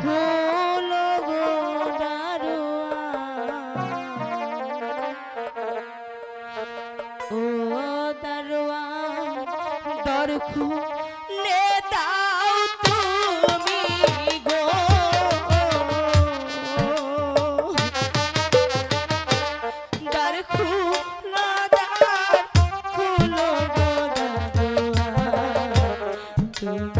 খোলো গো ও দারোয়া দরখু নে দাও তুমি গো দরখু Thank you.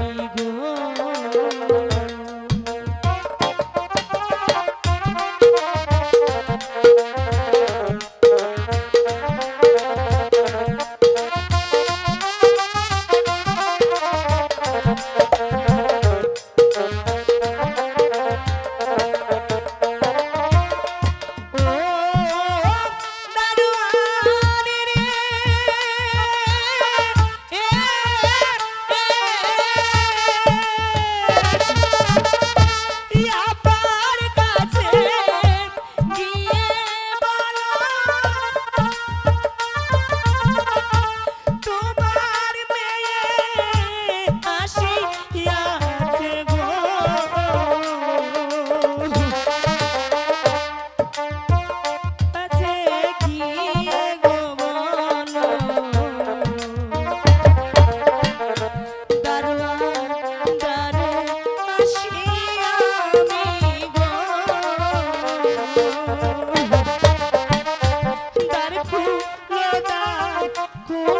কোনো